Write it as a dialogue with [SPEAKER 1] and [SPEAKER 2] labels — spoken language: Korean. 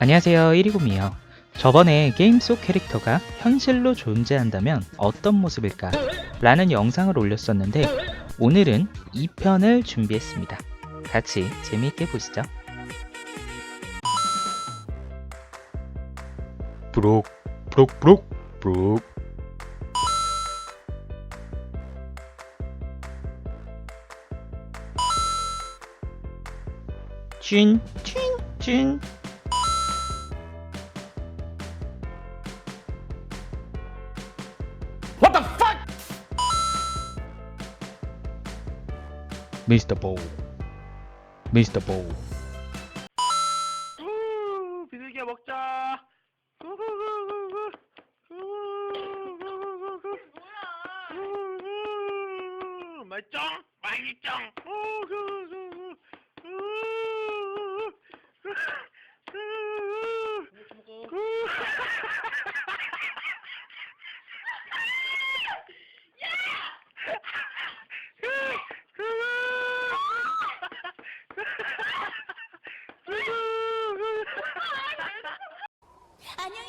[SPEAKER 1] 안녕하세요 120이요. 저번에 게임 속 캐릭터가 현실로 존재한다면 어떤 모습일까? 라는 영상을 올렸었는데 오늘은 2편을 준비했습니다. 같이 재미있게 보시죠.
[SPEAKER 2] 브록 브록 브록 브록.
[SPEAKER 1] 쥔, 쥔, 쥔
[SPEAKER 2] 미스터 보우 미스터 보우
[SPEAKER 3] 우 비둘기야 먹자. 맛있죠? 맛있죠? 후후후 안녕히